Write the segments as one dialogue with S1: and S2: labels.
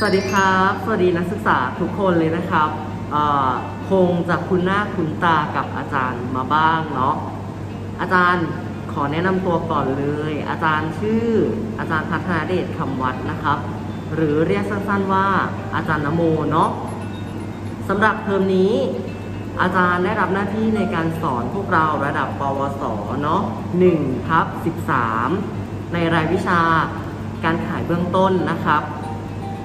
S1: สวัสดีครับ สวัสดีนักศึกษาทุกคนเลยนะครับคงจะคุ้นหน้าคุ้นตากับอาจารย์มาบ้างเนาะอาจารย์ขอแนะนำตัวก่อนเลย อาจารย์ชื่ออาจารย์พัฒนาเดชคำวัดนะครับ หรือเรียกสั้นๆว่าอาจารย์นโมเนาะสำหรับเทอมนี้ อาจารย์ได้รับหน้าที่ในการสอนพวกเราระดับปวสเนาะ1ทับ13 ในรายวิชาการขายเบื้องต้นนะครับ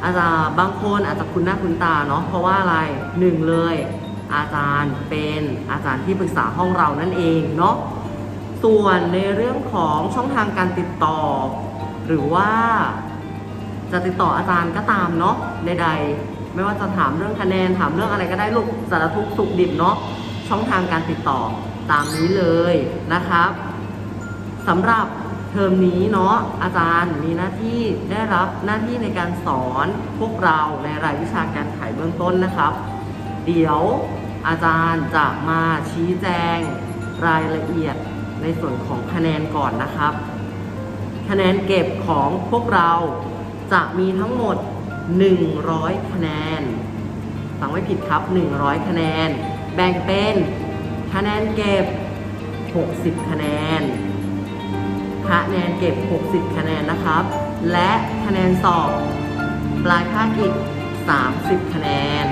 S1: อาจารย์บางคนอาจจะคุ้นหน้าคุ้นตาเนาะเพราะว่าอะไรหนึ่งเลย อาจารย์เป็นอาจารย์ที่ปรึกษาห้องเรานั่นเองเนาะส่วนในเรื่องของช่องทางการติดต่อ หรือว่าจะติดต่ออาจารย์ก็ตามเนาะใดๆ ไม่ว่าจะถามเรื่องคะแนนถามเรื่องอะไรก็ได้ลูกสารทุกสุขดิบเนาะช่องทางการติดต่อตามนี้เลยนะครับสำหรับ เทอมนี้เนาะอาจารย์มีหน้าที่ได้รับหน้าที่ในการสอนพวกเราในรายวิชาการขายเบื้องต้นนะครับ เดี๋ยวอาจารย์จะมาชี้แจงรายละเอียดในส่วนของคะแนนก่อนนะครับ คะแนนเก็บของพวกเราจะมีทั้งหมด 100 คะแนนฟังไม่ผิดครับ 100 คะแนน แบ่งเป็นคะแนนเก็บ 60 คะแนน คะแนนเก็บ 60 คะแนนนะครับ และคะแนนสอบ ปลายภาคอีก30 คะแนน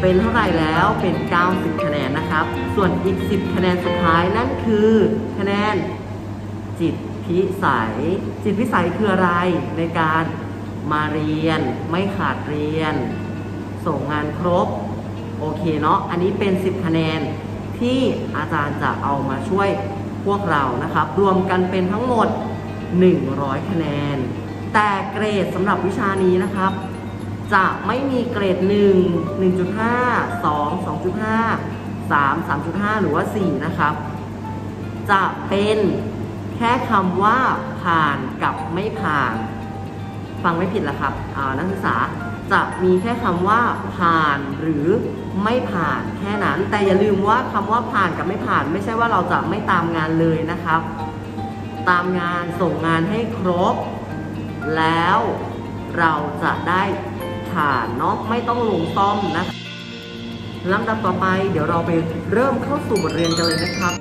S1: เป็นเท่าไหร่แล้วเป็น 90 คะแนนนะครับ ส่วนอีก 10 คะแนนสุดท้ายนั่นคือคะแนนจิตพิสัย จิตพิสัยคืออะไรในการมาเรียนไม่ขาดเรียน ส่งงานครบ โอเคเนาะอันนี้เป็น 10 คะแนนที่อาจารย์จะเอามาช่วย พวกเรานะครับ รวมกันเป็นทั้งหมด 100 คะแนน แต่เกรดสำหรับวิชานี้นะครับ จะไม่มีเกรด 1 1.5 2 2.5 3 3.5 หรือว่า 4 นะครับ จะเป็นแค่คำว่าผ่านกับไม่ผ่าน ฟังไม่ผิดละครับอ่านักศึกษาจะมีแค่คำว่าผ่านหรือ ไม่ผ่านแค่นั้น แต่อย่าลืมว่าคำว่าผ่านกับไม่ผ่าน ไม่ใช่ว่าเราจะไม่ตามงานเลยนะครับ ตามงานส่งงานให้ครบ แล้วเราจะได้ผ่านเนาะไม่ต้องลงซ่อมนะคะลำดับต่อไปเดี๋ยวเราไปเริ่มเข้าสู่บทเรียนกันเลยนะครับ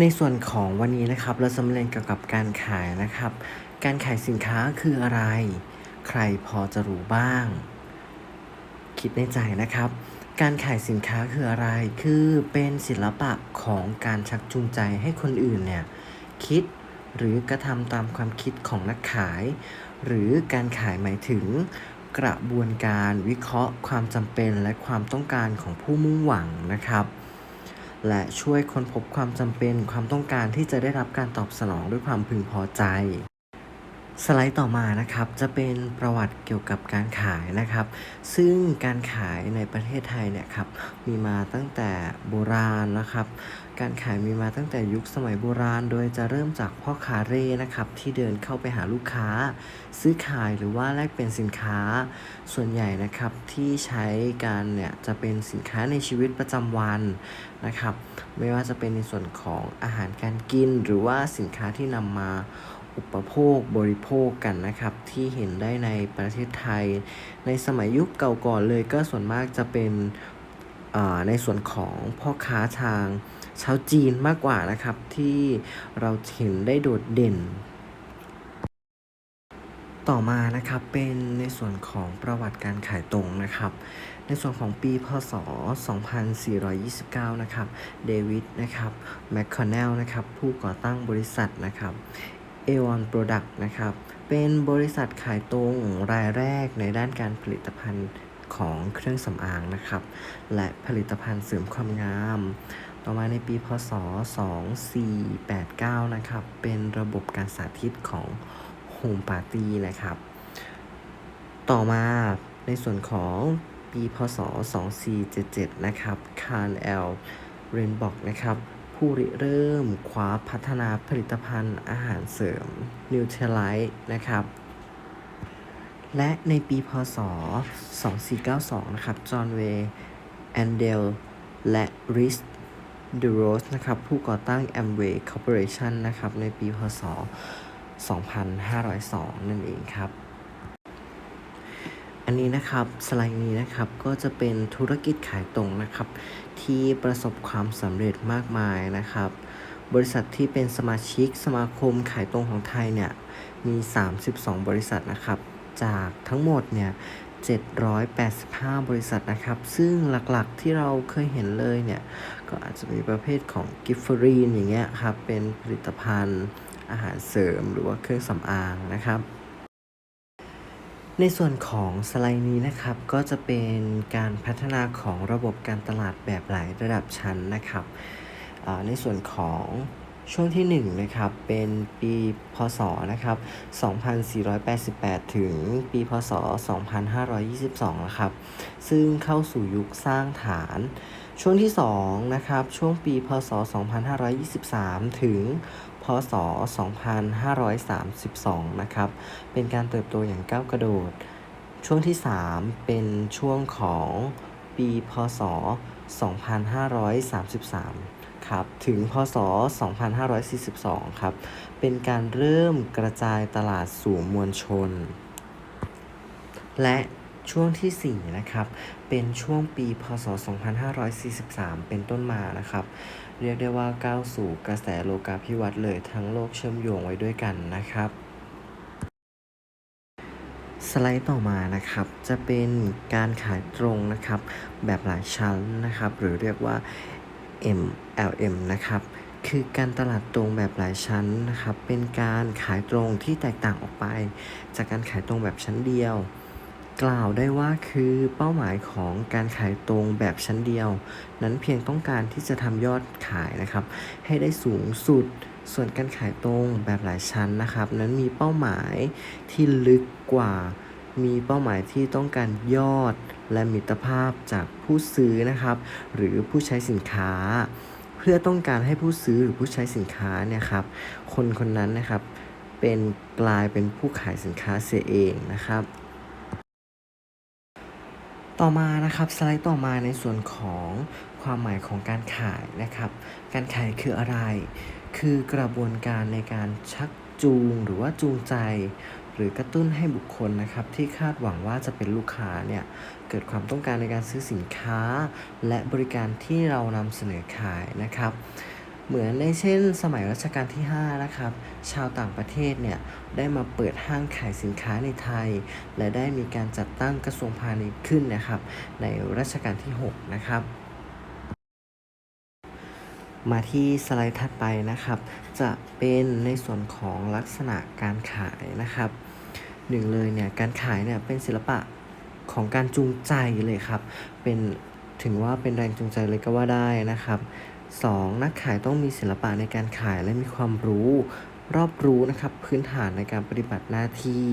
S1: ในส่วนของวันนี้นะครับ เราจะมาเรียนเกี่ยวกับการขายนะครับ การขายสินค้าคืออะไร ใครพอจะรู้บ้าง คิดในใจนะครับ การขายสินค้าคืออะไร คือเป็นศิลปะของการชักจูงใจให้คนอื่นเนี่ยคิดหรือกระทำตามความคิดของนักขาย หรือการขายหมายถึงกระบวนการวิเคราะห์ความจำเป็นและความต้องการของผู้มุ่งหวังนะครับ และช่วยค้นพบความจำเป็นความต้องการที่จะได้รับการตอบสนองด้วยความพึงพอใจ สไลด์ต่อมานะครับจะเป็นประวัติเกี่ยวกับการขายนะครับ ซึ่งการขายในประเทศไทยเนี่ยครับมีมาตั้งแต่โบราณนะครับ การขายมีมาตั้งแต่ยุคสมัยโบราณ โดยจะเริ่มจากพ่อค้าเร่นะครับที่เดินเข้าไปหาลูกค้า ซื้อขายหรือว่าแลกเปลี่ยนสินค้า ส่วนใหญ่นะครับที่ใช้การเนี่ยจะเป็นสินค้าในชีวิตประจำวันนะครับ ไม่ว่าจะเป็นในส่วนของอาหารการกินหรือว่าสินค้าที่นำมา อุปโภคบริโภคกันนะครับ ที่เห็นได้ในประเทศไทย ในสมัยยุคเก่าก่อนเลยก็ส่วนมากจะเป็นในส่วนของพ่อค้าทางชาวจีนมากกว่านะครับ ที่เราเห็นได้โดดเด่น ต่อมานะครับเป็นในส่วนของประวัติการขายตรงนะครับ ในส่วนของปีพศ 2429 นะครับเดวิดนะครับแมคคอนเนลนะครับผู้ก่อตั้งบริษัทนะครับ เอวอนโปรดักต์นะครับ เป็นบริษัทขายตรงรายแรกในด้านการผลิตภัณฑ์ของเครื่องสำอางนะครับ และผลิตภัณฑ์เสริมความงาม ต่อมาในปีพศ 2489 นะครับ เป็นระบบการสาธิตของโฮมปาร์ตี้นะครับ ต่อมาในส่วนของปีพศ 2477 นะครับ คาร์นแอล เรนบอกนะครับ ผู้ริเริ่มคว้าพัฒนาผลิตภัณฑ์อาหารเสริมนิวเทลไลท์นะครับ และในปีพศ 2492 นะครับ จอห์นเวย์แอนเดล และริสเดโรสนะครับ ผู้ก่อตั้ง Amway Corporation นะครับ ในปีพศ
S2: 2502 นั่นเองครับ อันนี้นะครับ สไลด์นี้นะครับ ก็จะเป็นธุรกิจขายตรงนะครับ ที่ประสบความสำเร็จมากมายนะครับ บริษัทที่เป็นสมาชิกสมาคมขายตรงของไทยเนี่ยมี 32 บริษัทนะครับ จากทั้งหมดเนี่ย785 บริษัทนะครับ ซึ่งหลักๆที่เราเคยเห็นเลยเนี่ย ก็อาจจะมีประเภทของกิฟฟรีนอย่างเงี้ยครับ เป็นผลิตภัณฑ์อาหารเสริมหรือว่าเครื่องสำอางนะครับ ในส่วนของสไลด์นี้นะครับ ก็จะเป็นการพัฒนาของระบบการตลาดแบบหลายระดับชั้นนะครับในส่วนของช่วงที่1นะครับเป็นปีพศนะครับ2488 ถึงปีพศ 2522นะครับซึ่งเข้าสู่ยุคสร้างฐาน ช่วงที่2นะครับช่วงปีพศ 2523 ถึง พศ 2532 นะครับ เป็นการเติบโตอย่างก้าวกระโดด ช่วงที่ 3 เป็นช่วงของปี พศ 2533 ครับ ถึง พศ 2542 ครับ เป็นการเริ่มกระจายตลาดสู่มวลชน และช่วงที่ 4 นะครับ เป็นช่วงปี พศ 2543 เป็นต้นมานะครับเรียกได้ว่าก้าวสู่กระแสโลกาภิวัตน์เลยทั้งโลกเชื่อมโยงไว้ด้วยกันนะครับ สไลด์ต่อมานะครับ จะเป็นการขายตรงนะครับ แบบหลายชั้นนะครับ หรือเรียกว่า MLM นะครับคือการตลาดตรงแบบหลายชั้นนะครับ เป็นการขายตรงที่แตกต่างออกไป จากการขายตรงแบบชั้นเดียว กล่าวได้ว่าคือเป้าหมายของการขายตรงแบบชั้นเดียว นั้นเพียงต้องการที่จะทำยอดขายนะครับ ให้ได้สูงสุด ส่วนการขายตรงแบบหลายชั้นนะครับ นั้นมีเป้าหมายที่ลึกกว่า มีเป้าหมายที่ต้องการยอดและมิตรภาพจากผู้ซื้อนะครับ หรือผู้ใช้สินค้า เพื่อต้องการให้ผู้ซื้อหรือผู้ใช้สินค้าเนี่ยครับ คนคนนั้นนะครับเป็นกลายเป็นผู้ขายสินค้าเสียเองนะครับ ต่อมานะครับสไลด์ต่อมาในส่วนของความหมายของการขายนะครับ การขายคืออะไร คือกระบวนการในการชักจูงหรือว่าจูงใจ หรือกระตุ้นให้บุคคลนะครับ ที่คาดหวังว่าจะเป็นลูกค้าเนี่ยเกิดความต้องการในการซื้อสินค้า และบริการที่เรานำเสนอขายนะครับ เหมือนในเช่น สมัยรัชกาลที่ 5 นะครับ ชาวต่างประเทศเนี่ยได้มาเปิดห้างขายสินค้าในไทย และได้มีการจัดตั้งกระทรวงพาณิชย์ขึ้นนะครับ ในรัชกาลที่ 6 นะครับมาที่สไลด์ถัดไปนะครับ จะเป็นในส่วนของลักษณะการขายนะครับหนึ่งเลยเนี่ยการขายเนี่ยเป็นศิลปะของการจูงใจเลยครับ เป็นถึงว่าเป็นแรงจูงใจเลยก็ว่าได้นะครับ สองนักขายต้องมีศิลปะในการขายและมีความรู้ รอบรู้นะครับพื้นฐานในการปฏิบัติหน้าที่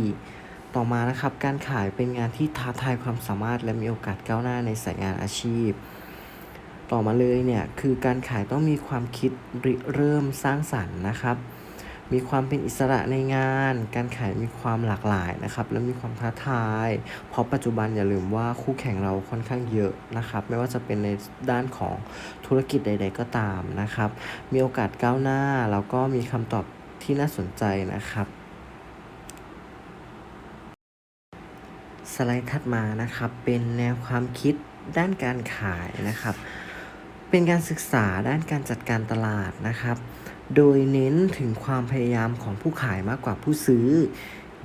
S2: ต่อมานะครับการขายเป็นงานที่ท้าทายความสามารถ และมีโอกาสก้าวหน้าในสายงานอาชีพ ต่อมาเลยเนี่ยคือการขายต้องมีความคิดริเริ่มสร้างสรรค์นะครับ มีความเป็นอิสระในงาน การขายมีความหลากหลายนะครับ และมีความท้าทาย เพราะปัจจุบันอย่าลืมว่าคู่แข่งเราค่อนข้างเยอะนะครับ ไม่ว่าจะเป็นในด้านของธุรกิจใด ๆ ก็ตามนะครับ มีโอกาสก้าวหน้า แล้วก็มีคำตอบที่น่าสนใจนะครับสไลด์ถัดมานะครับเป็นแนวความคิดด้านการขายนะครับ เป็นการศึกษาด้านการจัดการตลาดนะครับ โดยเน้นถึงความพยายามของผู้ขายมากกว่าผู้ซื้อ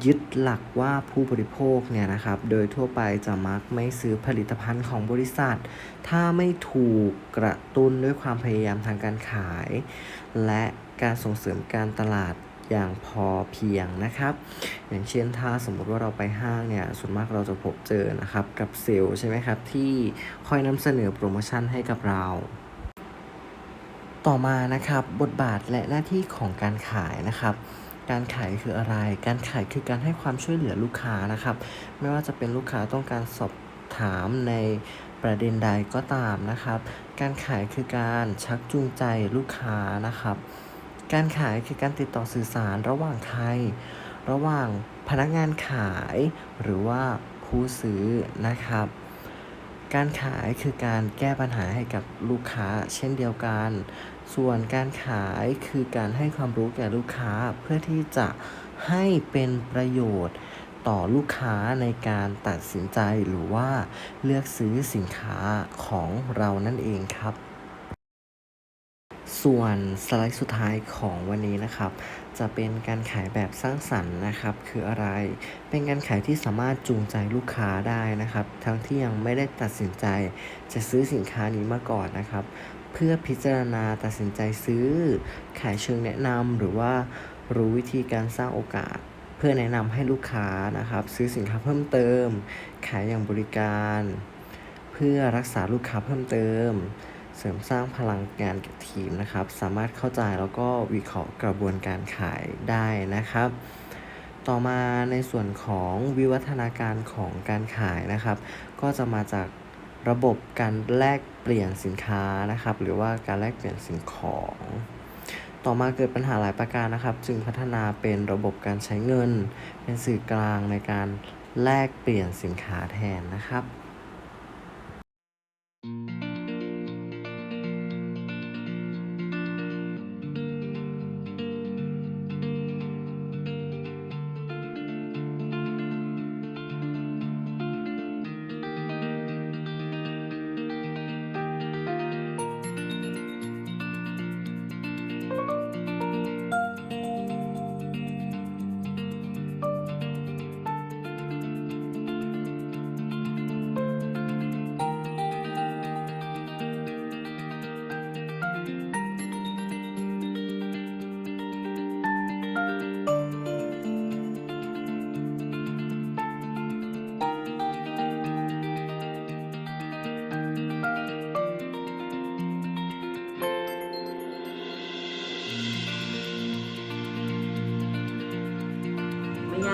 S2: ยึดหลักว่าผู้บริโภคเนี่ยนะครับ โดยทั่วไปจะมักไม่ซื้อผลิตภัณฑ์ของบริษัท ถ้าไม่ถูกกระตุ้นด้วยความพยายามทางการขาย และการส่งเสริมการตลาดอย่างพอเพียงนะครับ อย่างเช่นถ้าสมมุติว่าเราไปห้างเนี่ยส่วนมากเราจะพบเจอนะครับกับเซลล์ใช่ไหมครับที่คอยนำเสนอโปรโมชั่นให้กับเรา ต่อมานะครับ บทบาทและหน้าที่ของการขายนะครับการขายคืออะไร การขายคือการให้ความช่วยเหลือลูกค้านะครับ ไม่ว่าจะเป็นลูกค้าต้องการสอบถามในประเด็นใดก็ตามนะครับ การขายคือการชักจูงใจลูกค้านะครับ การขายคือการติดต่อสื่อสารระหว่างใคร ระหว่างพนักงานขายหรือว่าผู้ซื้อนะครับ การขายคือการแก้ปัญหาให้กับลูกค้าเช่นเดียวกัน ส่วนการขายคือการให้ความรู้แก่ลูกค้าเพื่อที่จะให้เป็นประโยชน์ต่อลูกค้าในการตัดสินใจหรือว่าเลือกซื้อสินค้าของเรานั่นเองครับ ส่วนสไลด์สุดท้ายของวันนี้นะครับ จะเป็นการขายแบบสร้างสรรค์นะครับ คืออะไร เป็นการขายที่สามารถจูงใจลูกค้าได้นะครับ ทั้งที่ยังไม่ได้ตัดสินใจ จะซื้อสินค้านี้มาก่อนนะครับ เพื่อพิจารณาตัดสินใจซื้อ ขายเชิงแนะนำหรือว่ารู้วิธีการสร้างโอกาส เพื่อแนะนำให้ลูกค้านะครับ ซื้อสินค้าเพิ่มเติม ขายอย่างบริการ เพื่อรักษาลูกค้าเพิ่มเติม เสริมสร้างพลังงานกับทีมนะครับ สามารถเข้าใจแล้วก็วิเคราะห์กระบวนการขายได้นะครับ ต่อมาในส่วนของวิวัฒนาการของการขายนะครับ ก็จะมาจากระบบการแลกเปลี่ยนสินค้านะครับ หรือว่าการแลกเปลี่ยนสิ่งของ ต่อมาเกิดปัญหาหลายประการนะครับ จึงพัฒนาเป็นระบบการใช้เงิน เป็นสื่อกลางในการแลกเปลี่ยนสินค้าแทนนะครับ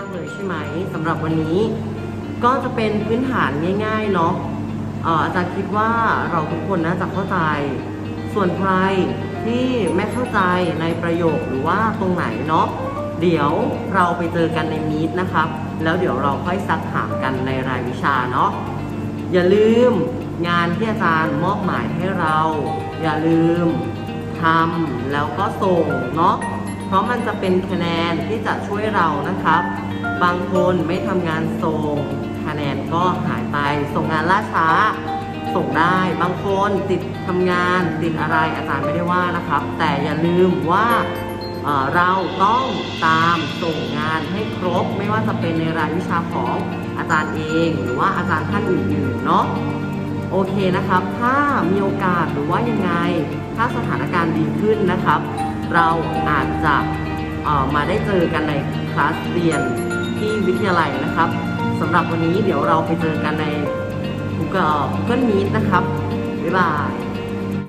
S2: า
S1: กเลยใช่ไหมสำหรับวันนี้ ก็จะเป็นพื้นฐานง่ายๆเนาะเอ่ออาจารย์คิดว่าเราทุกคนน่าจะเข้าใจ ส่วนใครที่ไม่เข้าใจในประโยคหรือว่าตรงไหนเนาะเดี๋ยวเราไปเจอกันในมีดนะครับ แล้วเดี๋ยวเราค่อยซักถามกันในรายวิชาเนาะอย่าลืมงานที่อาจารย์มอบหมายให้เรา อย่าลืมทำแล้วก็ส่งเนาะเพราะมันจะเป็นคะแนนที่จะช่วยเรานะครับ บางคนไม่ทำงานส่งคะแนนก็หายไป ส่งงานล่าช้า ส่งได้ บางคนติดทำงานติดอะไรอาจารย์ไม่ได้ว่านะครับ แต่อย่าลืมว่าเราต้องตามส่งงานให้ครบ ไม่ว่าจะเป็นในรายวิชาของอาจารย์เอง หรือว่าอาจารย์ท่านอื่นๆเนาะโอเคนะครับ ถ้ามีโอกาสหรือว่ายังไง ถ้าสถานการณ์ดีขึ้นนะครับ เราอาจจะมาได้เจอกันในคลาสเรียน ที่วิทยาลัยนะครับสำหรับวันนี้เดี๋ยวเราไปเจอกันใน Google Google Meet นะครับ บ๊ายบาย